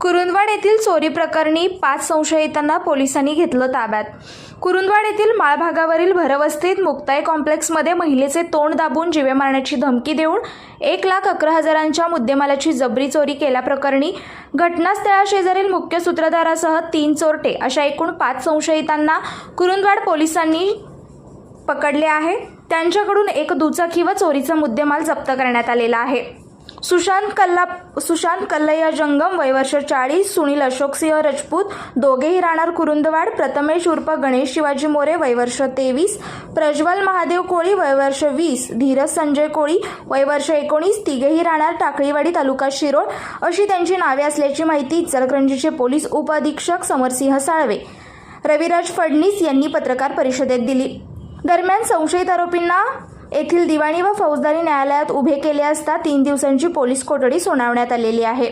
कुरुंदवाड येथील चोरी प्रकरणी पाच संशयितांना पोलिसांनी घेतलं ताब्यात. कुरुंदवाड येथील माळभागावरील भरवस्तीत मुक्ताई कॉम्प्लेक्समध्ये महिलेचे तोंड दाबून जिवे मारण्याची धमकी देऊन एक लाख अकरा हजारांच्या मुद्देमालाची जबरी चोरी केल्याप्रकरणी घटनास्थळाशेजारील मुख्य सूत्रधारासह तीन चोरटे अशा एकूण पाच संशयितांना कुरुंदवाड पोलिसांनी पकडले आहे. त्यांच्याकडून एक दुचाकी व चोरीचा मुद्देमाल जप्त करण्यात आलेला आहे. सुशांत कल्ला सुशांत कल्लय्या जंगम वयवर्ष चाळीस सुनील अशोकसिंह राजपूत दोघेही राहणार कुरुंदवाड प्रथमेश उर्फ गणेश शिवाजी मोरे वयवर्ष तेवीस प्रज्वल महादेव कोळी वयवर्ष वीस धीरज संजय कोळी वयवर्ष एकोणीस तिघेही राहणार टाकळीवाडी तालुका शिरोळ. अशी त्यांची नावे असल्याची माहिती इचलकरंजीचे पोलीस उपअधीक्षक समरसिंह साळवे रविराज फडणीस यांनी पत्रकार परिषदेत दिली. दरम्यान संशयित आरोपींना येथील दिवाणी व फौजदारी न्यायालयात उभे केले असता तीन दिवसांची पोलीस कोठडी सुनावण्यात आलेली आहे.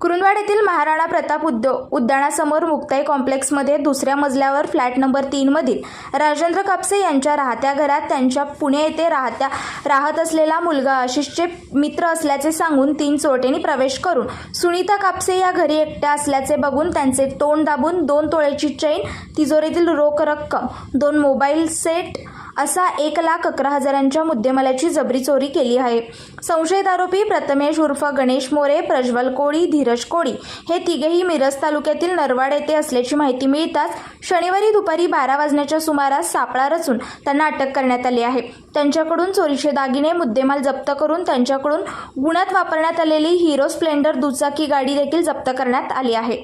कुरुंदवाड येथील महाराणा प्रताप उद्योग उद्यानासमोर मुक्ताई कॉम्प्लेक्समध्ये दुसऱ्या मजल्यावर फ्लॅट नंबर तीनमधील राजेंद्र कापसे यांच्या राहत्या घरात त्यांच्या पुणे येथे राहत्या राहत असलेला मुलगा आशिषचे मित्र असल्याचे सांगून तीन चोरटेंनी प्रवेश करून सुनीता कापसे या घरी एकट्या असल्याचे बघून त्यांचे तोंड दाबून दोन तोळ्याची चैन तिजोरीतील रोख रक्कम दोन मोबाईल सेट असा एक लाख अकरा हजारांच्या मुद्देमालाची जबरी चोरी केली आहे. संशयित आरोपी प्रथमेश उर्फ गणेश मोरे प्रज्वल कोळी धीरज कोळी हे तिघेही मिरज तालुक्यातील नरवाड येथे असल्याची माहिती मिळताच शनिवारी दुपारी बारा वाजण्याच्या सुमारास सापळा रचून त्यांना अटक करण्यात आली आहे. त्यांच्याकडून चोरीचे दागिने मुद्देमाल जप्त करून त्यांच्याकडून गुन्ह्यात वापरण्यात आलेली हिरो स्प्लेंडर दुचाकी गाडी देखील जप्त करण्यात आली आहे.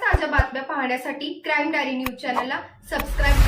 ताज्या बातम्या पाहण्यासाठी क्राईम डायरी न्यूज चॅनलला सबस्क्राईब